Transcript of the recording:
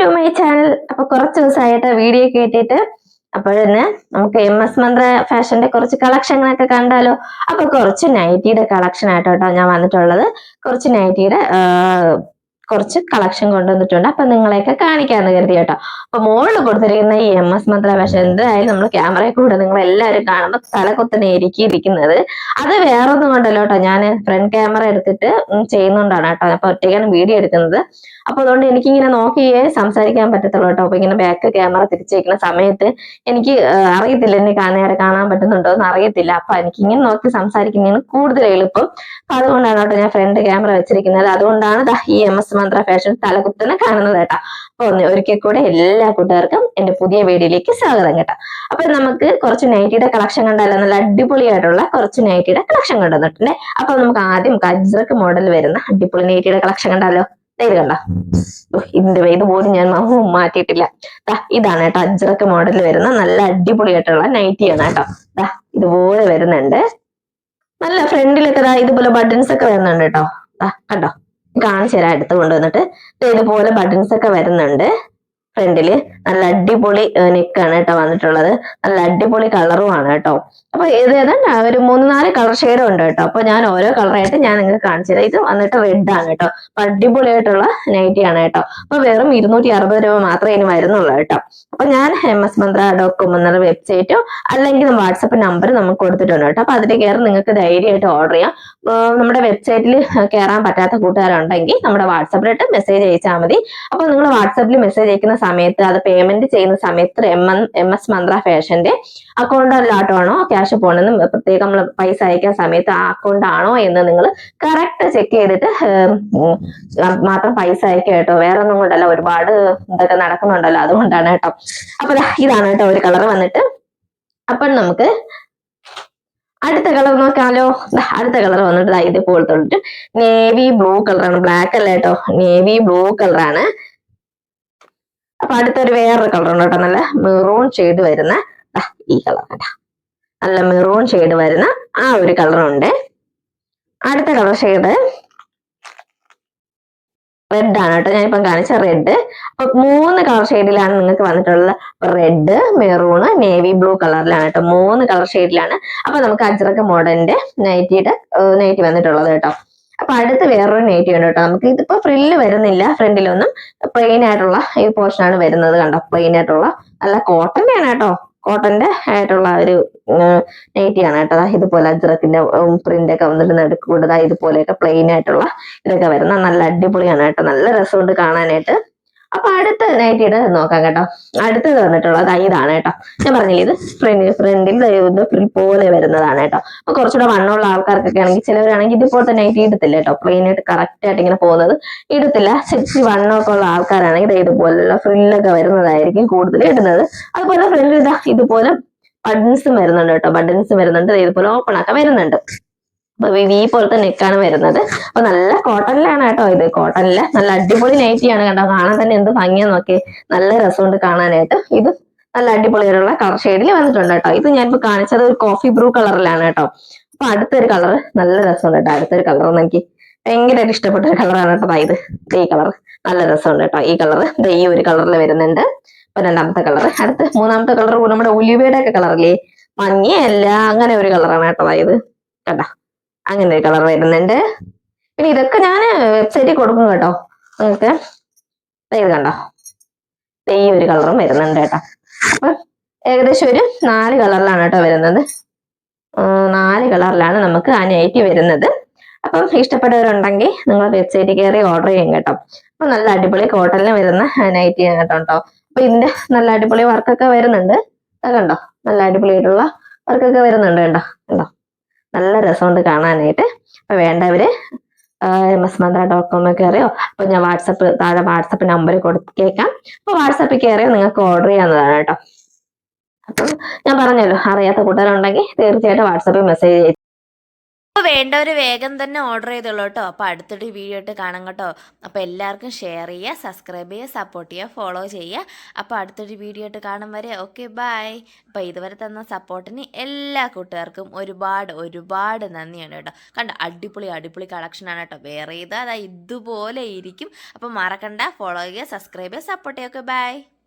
To my channel അപ്പൊ കുറച്ച് ദിവസമായിട്ട് വീഡിയോ കേട്ടിട്ട് അപ്പോഴന്നെ നമുക്ക് എം എസ് മന്ത്ര ഫാഷന്റെ കുറച്ച് കളക്ഷനൊക്കെ കണ്ടാലോ. അപ്പൊ കുറച്ച് നൈറ്റിയുടെ കളക്ഷൻ ആയിട്ടോട്ടോ ഞാൻ വന്നിട്ടുള്ളത്. കുറച്ച് നൈറ്റിയുടെ കുറച്ച് കളക്ഷൻ കൊണ്ടുവന്നിട്ടുണ്ട്. അപ്പൊ നിങ്ങളെയൊക്കെ കാണിക്കാന്ന് കരുതി കേട്ടോ. അപ്പൊ മുകളിൽ കൊടുത്തിരിക്കുന്ന ഈ എം എസ് മന്ത്ര ഫാഷൻ എന്തായാലും നമ്മൾ ക്യാമറയിൽ കൂടെ നിങ്ങൾ എല്ലാവരും കാണുമ്പോൾ തലകൊത്തനെ ഇരിക്കുന്നത് അത് വേറൊന്നും കൊണ്ടല്ലോ കേട്ടോ. ഞാൻ ഫ്രണ്ട് ക്യാമറ എടുത്തിട്ട് ചെയ്യുന്നുണ്ടാണ് കേട്ടോ. അപ്പൊ ഒറ്റയ്ക്കാണ് വീഡിയോ എടുക്കുന്നത്. അപ്പൊ അതുകൊണ്ട് എനിക്കിങ്ങനെ നോക്കിയേ സംസാരിക്കാൻ പറ്റത്തുള്ളൂ കേട്ടോ. അപ്പൊ ഇങ്ങനെ ബാക്ക് ക്യാമറ തിരിച്ചേക്കുന്ന സമയത്ത് എനിക്ക് അറിയത്തില്ല എന്നെ നേരെ കാണാൻ പറ്റുന്നുണ്ടോ എന്ന് അറിയത്തില്ല. അപ്പൊ എനിക്ക് ഇങ്ങനെ നോക്കി സംസാരിക്കുന്നതിന് കൂടുതൽ എളുപ്പം. അപ്പൊ അതുകൊണ്ടാണ് കേട്ടോ ഞാൻ ഫ്രണ്ട് ക്യാമറ വെച്ചിരിക്കുന്നത്. അതുകൊണ്ടാണ് ഈ എം എസ് മന്ത്ര ഫാഷൻ തലകുത്തനെ കാണുന്നത് കേട്ടോ. അപ്പൊ ഒന്ന് ഒരിക്കൽ കൂടെ എല്ലാ കൂട്ടുകാർക്കും എന്റെ പുതിയ വീഡിയോയിലേക്ക് സ്വാഗതം കേട്ടോ. അപ്പൊ നമുക്ക് കുറച്ച് നൈറ്റിയുടെ കളക്ഷൻ കണ്ടാലോ നല്ല അടിപൊളിയായിട്ടുള്ള കുറച്ച് നൈറ്റിയുടെ കളക്ഷൻ കൊണ്ടുവന്നിട്ടുണ്ട്. അപ്പൊ നമുക്ക് ആദ്യം കജ്രക്ക് മോഡൽ വരുന്ന അടിപൊളി നൈറ്റിയുടെ കളക്ഷൻ കണ്ടാലോ ഇത് കണ്ടോ? ഇതിന്റെ ഇത് പോലും ഞാൻ മാറ്റിയിട്ടില്ല. ഇതാണ് കേട്ടോ അജ്രക്ക് മോഡൽ വരുന്ന നല്ല അടിപൊളിയായിട്ടുള്ള നൈറ്റിയാണ് കേട്ടോ. ഇതുപോലെ വരുന്നുണ്ട്. നല്ല ഫ്രണ്ടിലൊക്കെ ഇതുപോലെ ബട്ടൺസ് ഒക്കെ വരുന്നുണ്ട് കേട്ടോ. കണ്ടോ? കാണിച്ചു തരാം അടുത്ത് കൊണ്ടുവന്നിട്ട് ഇതുപോലെ ബട്ടൺസ് ഒക്കെ വരുന്നുണ്ട്. ഫ്രണ്ടിൽ നല്ല അടിപൊളി നെക്കാണ് കേട്ടോ വന്നിട്ടുള്ളത്. നല്ല അടിപൊളി കളറുമാണ് കേട്ടോ. അപ്പൊ ഇത് ഏതാ ഒരു മൂന്ന് നാല് കളർ ഷെയ്ഡും ഉണ്ട് കേട്ടോ. അപ്പൊ ഞാൻ ഓരോ കളറായിട്ട് ഞാൻ നിങ്ങൾക്ക് കാണിച്ചു തരാം. ഇത് വന്നിട്ട് റെഡ് ആണ് കേട്ടോ. അപ്പൊ അടിപൊളിയായിട്ടുള്ള ആണ് കേട്ടോ. അപ്പൊ വെറും ഇരുന്നൂറ്റി അറുപത് രൂപ മാത്രമേ ഇനി വരുന്നുള്ളൂ കേട്ടോ. അപ്പൊ ഞാൻ M S Mantra dot com എന്നുള്ള വെബ്സൈറ്റോ അല്ലെങ്കിൽ വാട്സപ്പ് നമ്പർ നമുക്ക് കൊടുത്തിട്ടുണ്ട് കേട്ടോ. അപ്പൊ അതിൽ കയറി നിങ്ങൾക്ക് ധൈര്യമായിട്ട് ഓർഡർ ചെയ്യാം. നമ്മുടെ വെബ്സൈറ്റിൽ കയറാൻ പറ്റാത്ത കൂട്ടുകാരുണ്ടെങ്കിൽ നമ്മുടെ വാട്സപ്പിലിട്ട് മെസ്സേജ് അയച്ചാൽ മതി. അപ്പൊ നിങ്ങൾ വാട്സപ്പിൽ മെസ്സേജ് അയക്കുന്ന സമയത്ത് അത് പേയ്മെന്റ് ചെയ്യുന്ന സമയത്ത് M N M S Mantra ഫാഷന്റെ അക്കൗണ്ടിലോട്ടാണോ ക്യാഷ് പോകണമെന്ന് പ്രത്യേകം നമ്മൾ പൈസ അയക്കാൻ സമയത്ത് ആ അക്കൗണ്ട് ആണോ എന്ന് നിങ്ങൾ കറക്റ്റ് ചെക്ക് ചെയ്തിട്ട് മാത്രം പൈസ അയക്കുക കേട്ടോ. വേറെ ഒന്നും കൊണ്ടല്ല ഒരുപാട് ഇതൊക്കെ നടക്കുന്നുണ്ടല്ലോ അതുകൊണ്ടാണ് കേട്ടോ. അപ്പൊ ഇതാണ് കേട്ടോ ഒരു കളർ വന്നിട്ട്. അപ്പൊ നമുക്ക് അടുത്ത കളർ നോക്കാലോ. അടുത്ത കളർ വന്നിട്ട് ഇതേപോലെ തൊട്ടിട്ട് നേവി ബ്ലൂ കളറാണ് ബ്ലാക്ക് അല്ല കേട്ടോ. നേവി ബ്ലൂ കളറാണ് അപ്പൊ അടുത്തൊരു വേറൊരു കളർ ഉണ്ട് കേട്ടോ. നല്ല മെറൂൺ ഷെയ്ഡ് വരുന്ന ഈ കളർ കേട്ടോ നല്ല മെറൂൺ ഷെയ്ഡ് വരുന്ന ആ ഒരു കളറുണ്ട് അടുത്ത കളർ ഷെയ്ഡ് റെഡ് ആണ് കേട്ടോ. ഞാനിപ്പം കാണിച്ച റെഡ് അപ്പൊ മൂന്ന് കളർ ഷെയ്ഡിലാണ് നിങ്ങൾക്ക് വന്നിട്ടുള്ളത്. റെഡ് മെറൂണ് നേവി ബ്ലൂ കളറിലാണ് കേട്ടോ. മൂന്ന് കളർ ഷെയ്ഡിലാണ് അപ്പൊ നമുക്ക് അജ്രക്ക് മോഡലിന്റെ നൈറ്റിയുടെ നൈറ്റി വന്നിട്ടുള്ളത് കേട്ടോ. അപ്പൊ അടുത്ത് വേറൊരു നെഗറ്റീവ് ഉണ്ട് കേട്ടോ. നമുക്ക് ഇതിപ്പോ ഫ്രില്ല് വരുന്നില്ല ഫ്രണ്ടിലൊന്നും പ്ലെയിൻ ആയിട്ടുള്ള ഈ പോർഷൻ ആണ് വരുന്നത് കണ്ടോ? പ്ലെയിൻ ആയിട്ടുള്ള അല്ല കോട്ടന്റെ ആണ് കേട്ടോ. കോട്ടന്റെ ആയിട്ടുള്ള ഒരു നൈറ്റി ആണ് കേട്ടോ. ഇതുപോലെ അജ്രത്തിന്റെ പ്രിന്റ് ഒക്കെ വന്നിട്ട് നടുക്കൂടെ ദാ ഇതുപോലെയൊക്കെ പ്ലെയിൻ ആയിട്ടുള്ള ഇതൊക്കെ വരുന്ന നല്ല അടിപൊളിയാണ് കേട്ടോ. നല്ല രസമുണ്ട് കാണാനായിട്ട്. അപ്പൊ അടുത്ത നൈറ്റിയുടെ നോക്കാം കേട്ടോ. അടുത്തത് വന്നിട്ടുള്ളത് ഇതാണ് കേട്ടോ. ഞാൻ പറഞ്ഞില്ല ഇത് ഫ്രണ്ട് ഫ്രണ്ടിൽ ഫ്രിൽ പോലെ വരുന്നതാണ് കേട്ടോ. അപ്പൊ കുറച്ചുകൂടെ വണ്ണമുള്ള ആൾക്കാർക്കൊക്കെ ആണെങ്കിൽ ചിലവരാണെങ്കിൽ ഇതുപോലത്തെ നൈറ്റി ഇടത്തില്ല കേട്ടോ. പ്ലെയിൻ ആയിട്ട് കറക്റ്റ് ആയിട്ട് ഇങ്ങനെ പോകുന്നത് ഇടത്തില്ല. ശരി വണ്ണമൊക്കെ ഉള്ള ആൾക്കാരാണെങ്കിൽ ഇതുപോലുള്ള ഫ്രില്ലൊക്കെ വരുന്നതായിരിക്കും കൂടുതൽ ഇടുന്നത്. അതുപോലെ ഫ്രണ്ടിൽ ഇതാ ഇതുപോലെ ബഡൻസും വരുന്നുണ്ട് കേട്ടോ. ബട്ടൺസ് വരുന്നുണ്ട്. ഇതുപോലെ ഓപ്പൺ ആക്കാൻ വരുന്നുണ്ട്. വി പോലത്തെ നെക്കാണ് വരുന്നത്. അപ്പൊ നല്ല കോട്ടണിലാണ് കേട്ടോ ഇത്. കോട്ടണിൽ നല്ല അടിപൊളി നൈറ്റിയാണ് കേട്ടോ കാണാൻ തന്നെ എന്ത് ഭംഗിയാ നോക്കി നല്ല രസമുണ്ട് കാണാനായിട്ട്. ഇത് നല്ല അടിപൊളിയായിട്ടുള്ള കളർ ഷെയ്ഡിൽ വന്നിട്ടുണ്ട് കേട്ടോ. ഇത് ഞാനിപ്പോ കാണിച്ചത് ഒരു കോഫി ബ്രൂ കളറിലാണ് കേട്ടോ. അപ്പൊ അടുത്തൊരു കളർ നല്ല രസമുണ്ട് കേട്ടോ. അടുത്തൊരു കളർ എനിക്ക് ഭയങ്കരമായിട്ട് ഇഷ്ടപ്പെട്ട ഒരു കളറാണ് കേട്ടോ ഇത്. ഈ കളർ നല്ല രസമുണ്ട് കേട്ടോ ഈ കളർ ഈ ഒരു കളറിൽ വരുന്നുണ്ട്. അപ്പൊ രണ്ടാമത്തെ കളർ അടുത്ത് മൂന്നാമത്തെ കളർ നമ്മുടെ ഉലുവയുടെ ഒക്കെ കളറില്ലേ മഞ്ഞയല്ല അങ്ങനെ ഒരു കളറാണ് കേട്ടോ ഇത്. കണ്ടോ? അങ്ങനെ ഒരു കളർ വരുന്നുണ്ട്. പിന്നെ ഇതൊക്കെ ഞാൻ വെബ്സൈറ്റിൽ കൊടുക്കും കേട്ടോ. നിങ്ങൾക്ക് ഇത് കണ്ടോ? ഈ ഒരു കളറും വരുന്നുണ്ട് കേട്ടോ. അപ്പൊ ഏകദേശം ഒരു നാല് കളറിലാണ് കേട്ടോ വരുന്നത്. നാല് കളറിലാണ് നമുക്ക് ആ നൈറ്റി വരുന്നത്. അപ്പം ഇഷ്ടപ്പെട്ടവരുണ്ടെങ്കിൽ നിങ്ങൾ വെബ്സൈറ്റിൽ കയറി ഓർഡർ ചെയ്യും കേട്ടോ. അപ്പൊ നല്ല അടിപൊളി കോട്ടണിൽ വരുന്ന നൈറ്റി കേട്ടോ അപ്പൊ ഇതിന്റെ നല്ല അടിപൊളി വർക്കൊക്കെ വരുന്നുണ്ട്. കണ്ടോ? നല്ല അടിപൊളിയായിട്ടുള്ള വർക്കൊക്കെ വരുന്നുണ്ട് കേട്ടോ. കണ്ടോ? നല്ല രസമുണ്ട് കാണാനായിട്ട്. അപ്പൊ വേണ്ടവര് എം എസ് മന്ത്ര ഡോട്ട് കോമിൽ കയറിയോ അപ്പൊ ഞാൻ വാട്സപ്പ് താഴെ വാട്സപ്പ് നമ്പർ കൊടുത്തേക്കാം. അപ്പൊ വാട്സപ്പിൽ കയറിയോ നിങ്ങൾക്ക് ഓർഡർ ചെയ്യാവുന്നതാണ് കേട്ടോ. അപ്പം ഞാൻ പറഞ്ഞല്ലോ അറിയാത്ത കൂട്ടുകാരുണ്ടെങ്കിൽ തീർച്ചയായിട്ടും വാട്സപ്പിൽ മെസ്സേജ് അപ്പോൾ വേണ്ടവർ വേഗം തന്നെ ഓർഡർ ചെയ്തോളൂ കേട്ടോ. അപ്പോൾ അടുത്തൊരു വീഡിയോ ഇട്ട് കാണാം കേട്ടോ. അപ്പോൾ എല്ലാവർക്കും ഷെയർ ചെയ്യുക സബ്സ്ക്രൈബ് ചെയ്യുക സപ്പോർട്ട് ചെയ്യുക ഫോളോ ചെയ്യുക. അപ്പോൾ അടുത്തൊരു വീഡിയോ ഇട്ട് കാണും വരെ. ഓക്കെ ബൈ അപ്പോൾ ഇതുവരെ തന്ന സപ്പോർട്ടിന് എല്ലാ കൂട്ടുകാർക്കും ഒരുപാട് ഒരുപാട് നന്ദിയാണ് കേട്ടോ. കണ്ട? അടിപൊളി അടിപൊളി കളക്ഷനാണ് കേട്ടോ. വേറെ ഇത് അതാ ഇതുപോലെ ഇരിക്കും. അപ്പോൾ മറക്കണ്ട. ഫോളോ ചെയ്യുക സബ്സ്ക്രൈബ് ചെയ്യുക സപ്പോർട്ട് ചെയ്യുക. Okay bye